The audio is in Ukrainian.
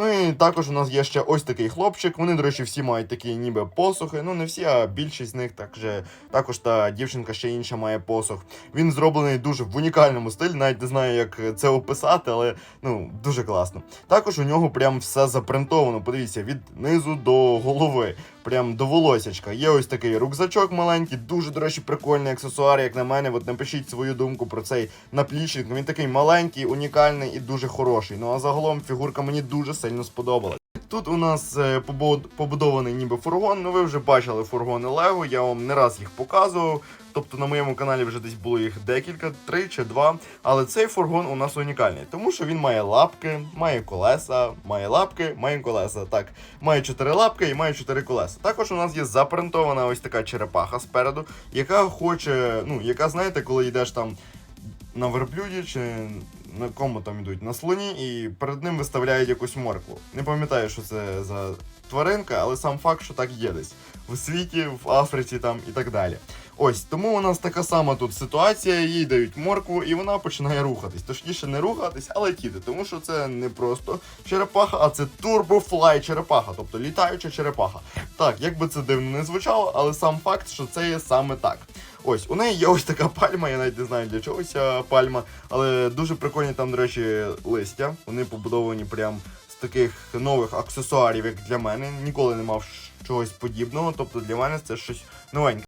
Ну і також у нас є ще ось такий хлопчик. Вони, до речі, всі мають такі ніби посухи. Ну не всі, а більшість з них так же. Також та дівчинка ще інша має посух. Він зроблений дуже в унікальному стилі, навіть не знаю, як це описати, але ну дуже класно. Також у нього прям все запринтовано. Подивіться, від низу до голови, прям до волосячка. Є ось такий рюкзачок маленький, дуже, до речі, прикольний аксесуар, як на мене. От напишіть свою думку про цей наплічник. Він такий маленький, унікальний і дуже хороший. Ну а загалом фігурка мені дуже сильно сподобалась. Тут у нас е, побудований ніби фургон. Ну ви вже бачили фургони Лего, я вам не раз їх показував. Тобто на моєму каналі вже десь було їх декілька, три чи два. Але цей фургон у нас унікальний, тому що він має лапки, має колеса, має лапки, має колеса. Так, має чотири лапки і має чотири колеса. Також у нас є запринтована ось така черепаха спереду, яка хоче, ну, яка, знаєте, коли йдеш там на верблюді чи на кому там йдуть, на слоні, і перед ним виставляють якусь моркву. Не пам'ятаю, що це за тваринка, але сам факт, що так є десь в світі, в Африці там і так далі. Ось тому у нас така сама тут ситуація. Їй дають моркву, і вона починає рухатись. Точніше, не рухатись, а летіти, тому що це не просто черепаха, а це турбофлай черепаха, тобто літаюча черепаха. Так, як би це дивно не звучало, але сам факт, що це є саме так. Ось, у неї є ось така пальма, я навіть не знаю для чого ця пальма, але дуже прикольні там, до речі, листя. Вони побудовані прям з таких нових аксесуарів, як для мене. Ніколи не мав чогось подібного, тобто для мене це щось новеньке.